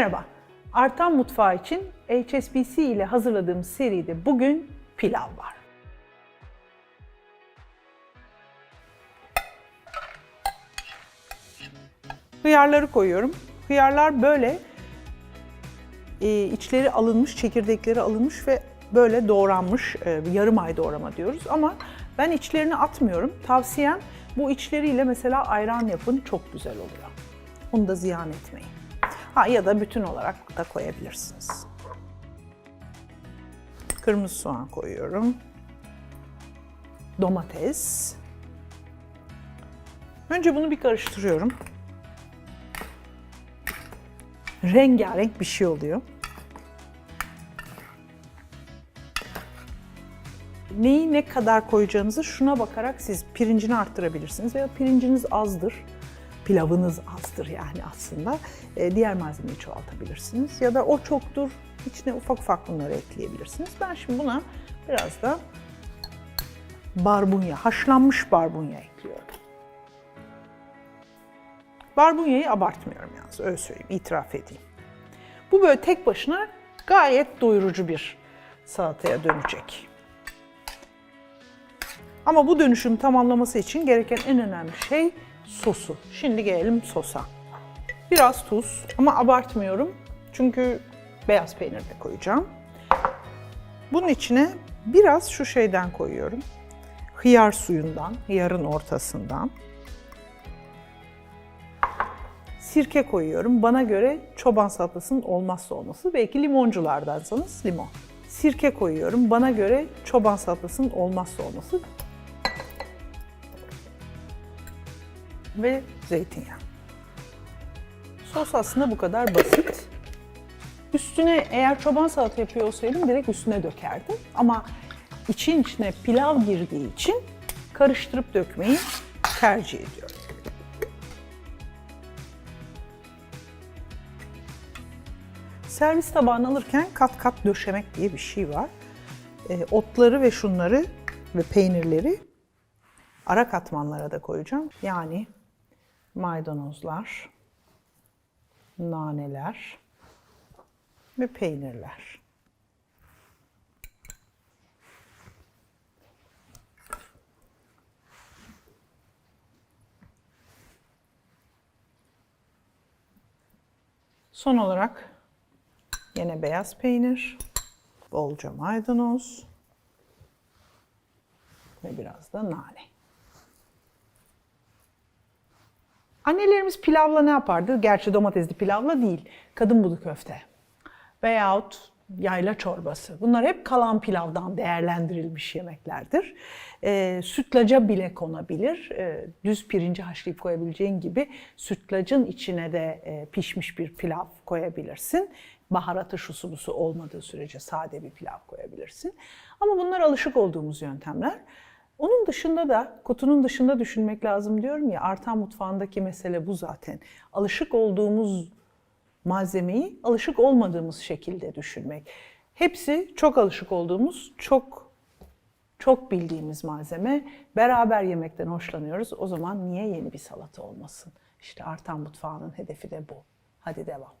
Merhaba. Artan Mutfağı için HSBC ile hazırladığımız seride bugün pilav var. Hıyarları koyuyorum. Hıyarlar böyle e, içleri alınmış, çekirdekleri alınmış ve böyle doğranmış, e, yarım ay doğrama diyoruz. Ama ben içlerini atmıyorum. Tavsiyem bu içleriyle mesela ayran yapın, çok güzel oluyor. Onu da ziyan etmeyin. Ha ya da bütün olarak da koyabilirsiniz. Kırmızı soğan koyuyorum. Domates. Önce bunu bir karıştırıyorum. Rengarenk bir şey oluyor. Neyi ne kadar koyacağınızı şuna bakarak siz pirincini arttırabilirsiniz veya pirinciniz azdır pilavınız azdır yani aslında. E, diğer malzemeyi çoğaltabilirsiniz. Ya da o çoktur, içine ufak ufak bunları ekleyebilirsiniz. Ben şimdi buna biraz da barbunya, haşlanmış barbunya ekliyorum. Barbunyayı abartmıyorum yalnız, öyle söyleyeyim, itiraf edeyim. Bu böyle tek başına gayet doyurucu bir salataya dönecek. Ama bu dönüşüm tamamlaması için gereken en önemli şey sosu. Şimdi gelelim sosa. Biraz tuz ama abartmıyorum. Çünkü beyaz peynir de koyacağım. Bunun içine biraz şu şeyden koyuyorum. Hıyar suyundan, hıyarın ortasından. Sirke koyuyorum. Bana göre çoban salatasının olmazsa olması. Belki limonculardansanız limon. Sirke koyuyorum. Bana göre çoban salatasının olmazsa olması. Ve zeytinyağı. Sos aslında bu kadar basit. Üstüne eğer çoban salata yapıyor olsaydım direkt üstüne dökerdim. Ama için içine pilav girdiği için karıştırıp dökmeyi tercih ediyorum. Servis tabağını alırken kat kat döşemek diye bir şey var. E, otları ve şunları ve peynirleri ara katmanlara da koyacağım. Yani maydanozlar, naneler ve peynirler. Son olarak yine beyaz peynir, bolca maydanoz ve biraz da nane. Annelerimiz pilavla ne yapardı? Gerçi domatesli pilavla değil. Kadın budu köfte. Veyahut yayla çorbası. Bunlar hep kalan pilavdan değerlendirilmiş yemeklerdir. E, sütlaca bile konabilir. E, düz pirinci haşlayıp koyabileceğin gibi sütlacın içine de e, pişmiş bir pilav koyabilirsin. Baharatı şusu busu olmadığı sürece sade bir pilav koyabilirsin. Ama bunlar alışık olduğumuz yöntemler. Onun dışında da kutunun dışında düşünmek lazım diyorum ya artan mutfağındaki mesele bu zaten. Alışık olduğumuz malzemeyi alışık olmadığımız şekilde düşünmek. Hepsi çok alışık olduğumuz, çok çok bildiğimiz malzeme. Beraber yemekten hoşlanıyoruz. O zaman niye yeni bir salata olmasın? İşte artan mutfağının hedefi de bu. Hadi devam.